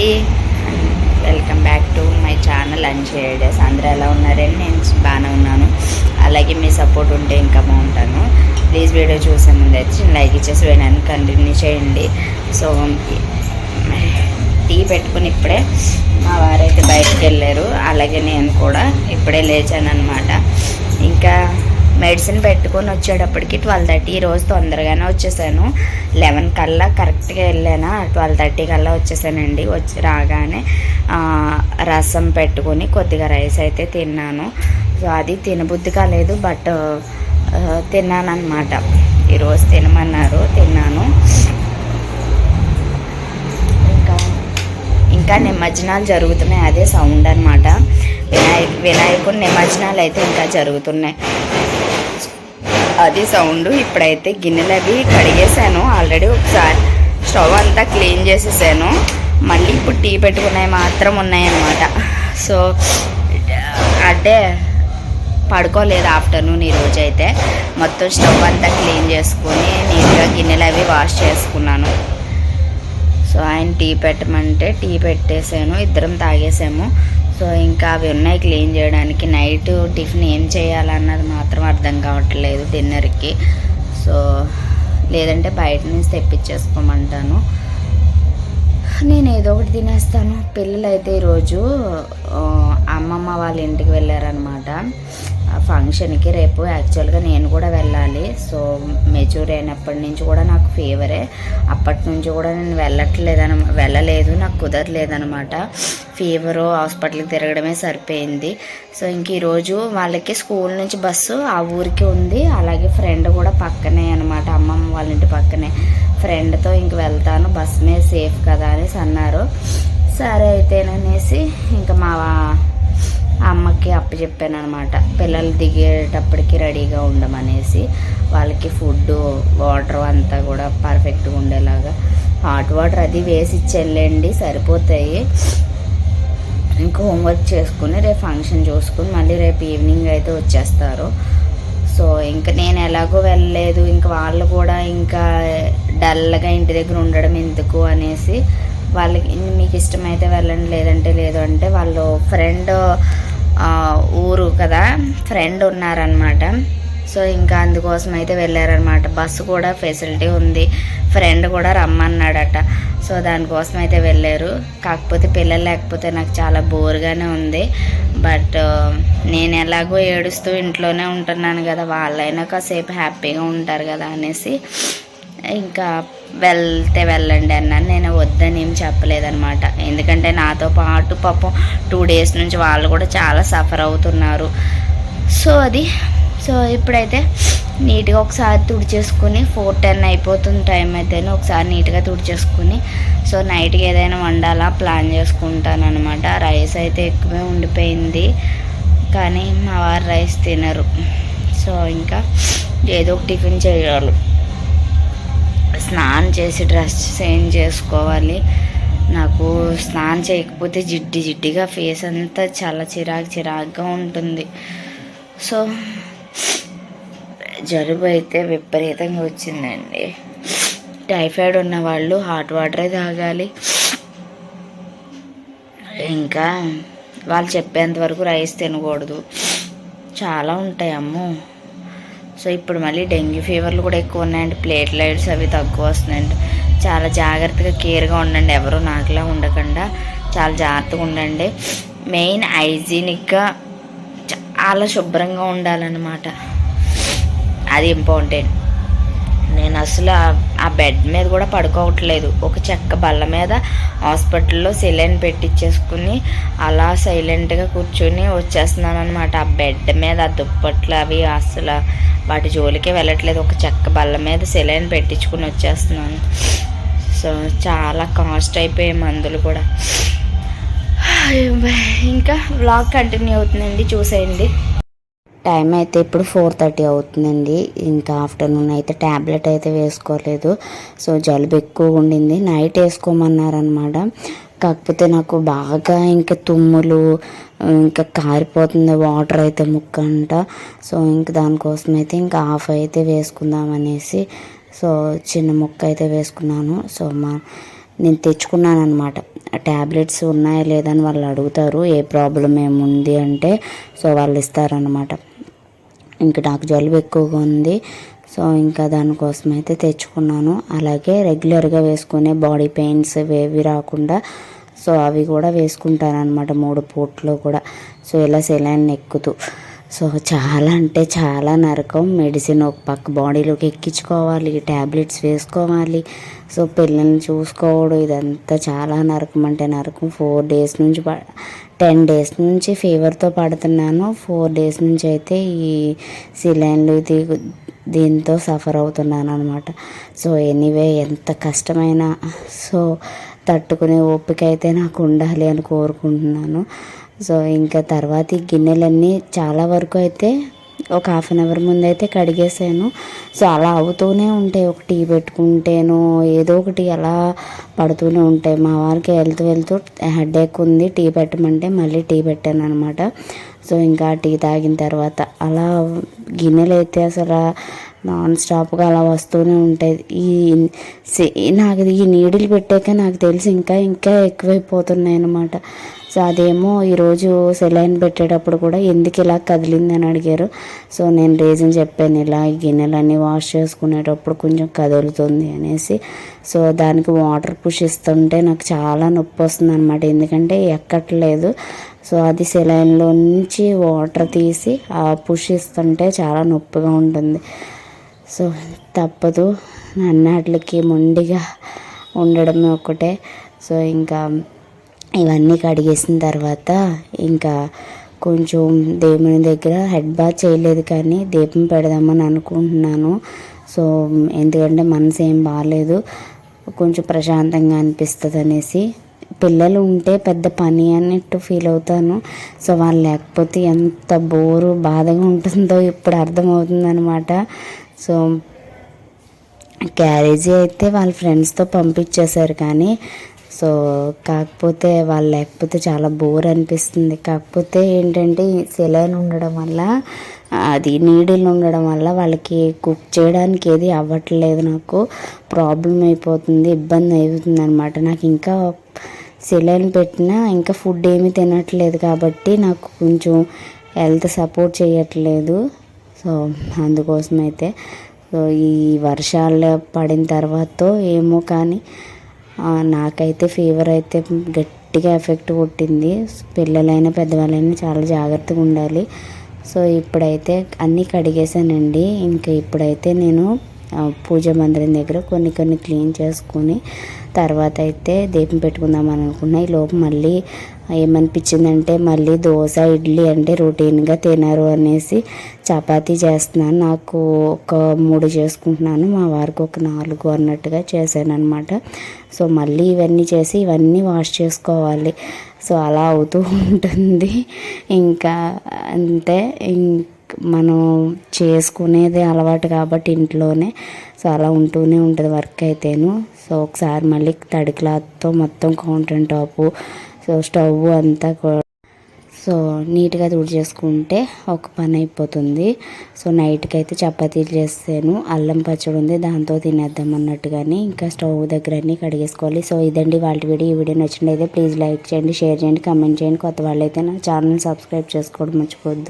అండి. Welcome back to my channel అన్షేడెస్ అందరూ ఎలా ఉన్నారని నేను బాగానే ఉన్నాను. అలాగే మీ సపోర్ట్ ఉంటే ఇంకా బాగుంటాను. ప్లీజ్ వీడియో చూసే ముందు లైక్ ఇచ్చేసి వేయడానికి కంటిన్యూ చేయండి. సో టీ పెట్టుకుని ఇప్పుడే మా వారైతే బయటకు వెళ్ళారు. అలాగే నేను కూడా ఇప్పుడే లేచాను అనమాట ఇంకా మెడిసిన్ పెట్టుకొని వచ్చేటప్పటికి ట్వెల్వ్ థర్టీ రోజు తొందరగానే వచ్చేసాను. లెవెన్ కల్లా కరెక్ట్గా వెళ్ళాను ట్వెల్వ్ థర్టీ కల్లా వచ్చేసానండి. వచ్చి రాగానే రసం పెట్టుకొని కొద్దిగా రైస్ అయితే తిన్నాను. సో అది తినబుద్ధి కాలేదు బట్ తిన్నాను అనమాట ఈరోజు తినమన్నారు తిన్నాను. ఇంకా ఇంకా నిమజ్జనాలు జరుగుతున్నాయి అదే సౌండ్ అనమాట వినాయక వినాయకుడు నిమజ్జనాలు అయితే ఇంకా జరుగుతున్నాయి. అది సౌండ్ ఇప్పుడైతే గిన్నెలు అవి కడిగేసాను ఆల్రెడీ ఒకసారి స్టవ్ అంతా క్లీన్ చేసేసాను. మళ్ళీ ఇప్పుడు టీ పెట్టుకున్నవి మాత్రం ఉన్నాయన్నమాట. సో అంటే పడుకోలేదు ఆఫ్టర్నూన్ ఈరోజు అయితే. మొత్తం స్టవ్ అంతా క్లీన్ చేసుకొని నీట్గా గిన్నెలు అవి వాష్ చేసుకున్నాను. సో ఆయన టీ పెట్టమంటే టీ పెట్టేసాను. ఇద్దరం తాగేసాము. సో ఇంకా అవి ఉన్నాయి క్లీన్ చేయడానికి. నైట్ టిఫిన్ ఏం చేయాలన్నది మాత్రం అర్థం కావట్లేదు డిన్నర్కి. సో లేదంటే బయట నుంచి తెప్పించేసుకోమంటాను. నేను ఏదో ఒకటి తినేస్తాను. పిల్లలు అయితే ఈరోజు అమ్మమ్మ వాళ్ళ ఇంటికి వెళ్ళారనమాట ఆ ఫంక్షన్కి రేపు యాక్చువల్గా నేను కూడా వెళ్ళాలి. సో మెచ్యూర్ అయినప్పటి నుంచి కూడా నాకు ఫీవరే. అప్పటి నుంచి కూడా నేను వెళ్ళట్లేదన వెళ్ళలేదు నాకు కుదరలేదనమాట. ఫీవరు హాస్పిటల్కి తిరగడమే సరిపోయింది. సో ఇంక ఈరోజు వాళ్ళకి స్కూల్ నుంచి బస్సు ఆ ఊరికి ఉంది. అలాగే ఫ్రెండ్ కూడా పక్కనే అనమాట. అమ్మమ్మ వాళ్ళ ఇంటి పక్కనే. ఫ్రెండ్తో ఇంక వెళ్తాను. బస్ మీద సేఫ్ కదా అనేసి అన్నారు. సరే అయితేననేసి ఇంకా మా అమ్మకి అప్పచెప్పాను అనమాట పిల్లలు దిగేటప్పటికి రెడీగా ఉండమనేసి వాళ్ళకి ఫుడ్ వాటర్ అంతా కూడా పర్ఫెక్ట్గా ఉండేలాగా. హాట్ వాటర్ అది వేసి ఇచ్చెళ్ళండి సరిపోతాయి. ఇంకా హోంవర్క్ చేసుకుని రేపు ఫంక్షన్ చూసుకుని మళ్ళీ రేపు ఈవినింగ్ అయితే వచ్చేస్తారు. సో ఇంకా నేను ఎలాగో వెళ్ళలేదు ఇంకా వాళ్ళు కూడా ఇంకా డల్గా ఇంటి దగ్గర ఉండడం ఎందుకు అనేసి వాళ్ళకి మీకు ఇష్టమైతే వెళ్ళండి లేదంటే లేదు అంటే వాళ్ళు ఫ్రెండ్ ఊరు కదా ఫ్రెండ్ ఉన్నారనమాట సో ఇంకా అందుకోసం అయితే వెళ్ళారనమాట బస్సు కూడా ఫెసిలిటీ ఉంది. ఫ్రెండ్ కూడా రమ్మన్నాడట. సో దానికోసం అయితే వెళ్ళారు. కాకపోతే పిల్లలు లేకపోతే నాకు చాలా బోర్గానే ఉంది. బట్ నేను ఎలాగో ఏడుస్తూ ఇంట్లోనే ఉంటున్నాను కదా వాళ్ళైనా కాసేపు హ్యాపీగా ఉంటారు కదా అనేసి. ఇంకా వెళ్తే వెళ్ళండి అన్నాను. నేను వద్దని ఏం చెప్పలేదన్నమాట. ఎందుకంటే నాతో పాటు పాపం టూ డేస్ నుంచి వాళ్ళు కూడా చాలా సఫర్ అవుతున్నారు. సో అది సో ఇప్పుడైతే నీట్గా ఒకసారి తుడిచేసుకుని ఫోర్ టెన్ అయిపోతుంది టైం అయితేనే ఒకసారి నీట్గా తుడిచేసుకుని సో నైట్కి ఏదైనా వండాలా ప్లాన్ చేసుకుంటాను అనమాట రైస్ అయితే ఎక్కువే ఉండిపోయింది కానీ మా వారు రైస్ తినరు. సో ఇంకా ఏదో ఒక టిఫిన్ చేయాలి. స్నానం చేసి డ్రెస్ చేంజ్ చేసుకోవాలి. నాకు స్నానం చేయకపోతే జిడ్డి జిడ్డిగా ఫేస్ అంతా చాలా చిరాకు చిరాకుగా ఉంటుంది. సో జలుబు అయితే విపరీతంగా వచ్చిందండి. టైఫాయిడ్ ఉన్న వాళ్ళు హాట్ వాటరే తాగాలి. ఇంకా వాళ్ళు చెప్పేంత వరకు రైస్ తినకూడదు. చాలా ఉంటాయి అమ్మో. సో ఇప్పుడు మళ్ళీ డెంగ్యూ ఫీవర్లు కూడా ఎక్కువ ఉన్నాయండి. ప్లేట్లైట్స్ అవి తక్కువ వస్తున్నాయండి. చాలా జాగ్రత్తగా కేర్గా ఉండండి. ఎవరు నాకులా ఉండకుండా చాలా జాగ్రత్తగా ఉండండి. మెయిన్ హైజీనిక్గా చాలా శుభ్రంగా ఉండాలన్నమాట. అది ఇంపార్టెంట్. నేను అసలు ఆ- బెడ్ మీద కూడా పడుకోవట్లేదు. ఒక చెక్క బల్ల మీద హాస్పిటల్లో సెలైన్ పెట్టించేసుకుని అలా సైలెంట్గా కూర్చొని వచ్చేస్తున్నాను అనమాట ఆ బెడ్ మీద ఆ దుప్పట్లు అవి అసలు వాటి జోలికే వెళ్ళట్లేదు. ఒక చెక్క బల్ల మీద సెలైన్ పెట్టించుకుని వచ్చేస్తున్నాను. సో చాలా కాస్ట్ అయిపోయాయి మందులు కూడా. ఇంకా బ్లాగ్ కంటిన్యూ అవుతుందండి. చూసేయండి. టైం అయితే ఇప్పుడు ఫోర్ థర్టీ అవుతుందండి. ఇంకా ఆఫ్టర్నూన్ అయితే ట్యాబ్లెట్ అయితే వేసుకోలేదు. సో జలుబు ఎక్కువ ఉండింది. నైట్ వేసుకోమన్నారనమాట. కాకపోతే నాకు బాగా ఇంకా తుమ్ములు ఇంకా కారిపోతుంది వాటర్ అయితే ముక్క అంట. సో ఇంకా దానికోసం అయితే ఇంకా హాఫ్ అయితే వేసుకుందాం అనేసి సో చిన్న ముక్క అయితే వేసుకున్నాను. సో మా నేను తెచ్చుకున్నాను అనమాట ట్యాబ్లెట్స్ ఉన్నాయా లేదని వాళ్ళు అడుగుతారు. ఏ ప్రాబ్లం ఏముంది అంటే సో వాళ్ళు ఇస్తారనమాట. ఇంకా నాకు జలుబు ఎక్కువగా ఉంది. సో ఇంకా దానికోసం అయితే తెచ్చుకున్నాను. అలాగే రెగ్యులర్గా వేసుకునే బాడీ పెయిన్స్ ఏవి రాకుండా సో అవి కూడా వేసుకుంటాను అనమాట మూడు పూట్లు కూడా. సో ఇలా సెలైన్ ఎక్కుతూ సో చాలా అంటే చాలా నరకం. మెడిసిన్ ఒక పక్క బాడీలోకి ఎక్కించుకోవాలి ట్యాబ్లెట్స్ వేసుకోవాలి. సో పిల్లల్ని చూసుకోవడం ఇదంతా చాలా నరకం అంటే నరకం. ఫోర్ డేస్ నుంచి టెన్ డేస్ నుంచి ఫీవర్తో పడుతున్నాను. ఫోర్ డేస్ నుంచి అయితే ఈ సిలైన్లు ఇది దీంతో సఫర్ అవుతున్నాను అనమాట సో ఎనీవే ఎంత కష్టమైనా. సో తట్టుకునే ఓపిక అయితే నాకు ఉండాలి అని కోరుకుంటున్నాను. సో ఇంకా తర్వాత ఈ గిన్నెలన్నీ చాలా వరకు అయితే ఒక హాఫ్ అన్ అవర్ ముందు అయితే కడిగేసాను. సో అలా అవుతూనే ఉంటాయి. ఒక టీ పెట్టుకుంటేను ఏదో ఒకటి అలా పడుతూనే ఉంటాయి. మా వారికి వెళ్తూ వెళ్తూ హెడేక్ ఉంది. టీ పెట్టమంటే మళ్ళీ టీ పెట్టాను అనమాట సో ఇంకా టీ తాగిన తర్వాత అలా గిన్నెలు అయితే అసలు నాన్ స్టాప్గా అలా వస్తూనే ఉంటాయి ఈ నాకు ఈ నీడిల్ పెట్టాక నాకు తెలిసి ఇంకా ఇంకా ఎక్కువైపోతున్నాయి అనమాట సో అదేమో ఈరోజు సెలైన్ పెట్టేటప్పుడు కూడా ఎందుకు ఇలా కదిలింది అని అడిగారు. సో నేను రీజన్ చెప్పాను ఇలా ఈ గిన్నెలన్నీ వాష్ చేసుకునేటప్పుడు కొంచెం కదులుతుంది అనేసి. సో దానికి వాటర్ పుష్ ఇస్తుంటే నాకు చాలా నొప్పి వస్తుంది అనమాట ఎందుకంటే ఎక్కట్లేదు. సో అది సెలైన్లో నుంచి వాటర్ తీసి ఆ పుష్ ఇస్తుంటే చాలా నొప్పిగా ఉంటుంది. సో తప్పదు. అన్నట్లకి మొండిగా ఉండడమే ఒకటే సో ఇంకా ఇవన్నీ కడిగేసిన తర్వాత ఇంకా కొంచెం దేవుని దగ్గర హెడ్ బాత్ చేయలేదు కానీ దీపం పెడదామని అనుకుంటున్నాను. సో ఎందుకంటే మనసు ఏం బాగాలేదు కొంచెం ప్రశాంతంగా అనిపిస్తుంది అనేసి. పిల్లలు ఉంటే పెద్ద పని అన్నట్టు ఫీల్ అవుతాను. సో వాళ్ళు లేకపోతే ఎంత బోరు బాధగా ఉంటుందో ఇప్పుడు అర్థమవుతుంది అనమాట సో క్యారేజీ అయితే వాళ్ళ ఫ్రెండ్స్తో పంపించేశారు కానీ సో కాకపోతే వాళ్ళు లేకపోతే చాలా బోర్ అనిపిస్తుంది. కాకపోతే ఏంటంటే సెలైన్ ఉండడం వల్ల అది నీడిల్ ఉండడం వల్ల వాళ్ళకి కుక్ చేయడానికి ఏది అవ్వట్లేదు నాకు. ప్రాబ్లం అయిపోతుంది ఇబ్బంది అవుతుంది అనమాట నాకు ఇంకా సెలైన్ పెట్టినా ఇంకా ఫుడ్ ఏమీ తినట్లేదు కాబట్టి నాకు కొంచెం హెల్త్ సపోర్ట్ చేయట్లేదు. సో అందుకోసం అయితే సో ఈ వర్షాలు పడిన తర్వాత ఏమో కానీ నాకైతే ఫీవర్ అయితే గట్టిగా ఎఫెక్ట్ కొట్టింది. పిల్లలైనా పెద్దవాళ్ళైనా చాలా జాగ్రత్తగా ఉండాలి. సో ఇప్పుడైతే అన్నీ కడిగేసానండి ఇంకా ఇప్పుడైతే నేను పూజ మందిరం దగ్గర కొన్ని కొన్ని క్లీన్ చేసుకుని తర్వాత అయితే దీపం పెట్టుకుందాం అని అనుకున్నా. ఈ లోపు మళ్ళీ ఏమనిపించిందంటే మళ్ళీ దోశ ఇడ్లీ అంటే రొటీన్గా తినరు అనేసి చపాతీ చేస్తున్నాను. నాకు ఒక మూడు చేసుకుంటున్నాను మా వారికి ఒక నాలుగు అన్నట్టుగా చేశాను అనమాట సో మళ్ళీ ఇవన్నీ చేసి ఇవన్నీ వాష్ చేసుకోవాలి. సో అలా అవుతూ ఉంటుంది. ఇంకా అంతే మనం చేసుకునేది అలవాటు కాబట్టి ఇంట్లోనే. సో అలా ఉంటూనే ఉంటుంది వర్క్ అయితేను. సో ఒకసారి మళ్ళీ తడి క్లాత్తో మొత్తం కౌంటర్ టాపు సో స్టవ్ అంతా సో నీట్గా తుడి చేసుకుంటే ఒక పని అయిపోతుంది. సో నైట్కి అయితే చపాతీలు చేస్తాను. అల్లం పచ్చడి ఉంది దాంతో తినేద్దాం అన్నట్టుగానే ఇంకా స్టవ్ దగ్గర అన్నీ కడిగేసుకోవాలి. సో ఇదండి వాళ్ళ వీడియో. ఈ వీడియో నచ్చినట్లయితే ప్లీజ్ లైక్ చేయండి షేర్ చేయండి కమెంట్ చేయండి. కొత్త వాళ్ళైతే నా ఛానల్ సబ్స్క్రైబ్ చేసుకోవడం మర్చిపోద్దు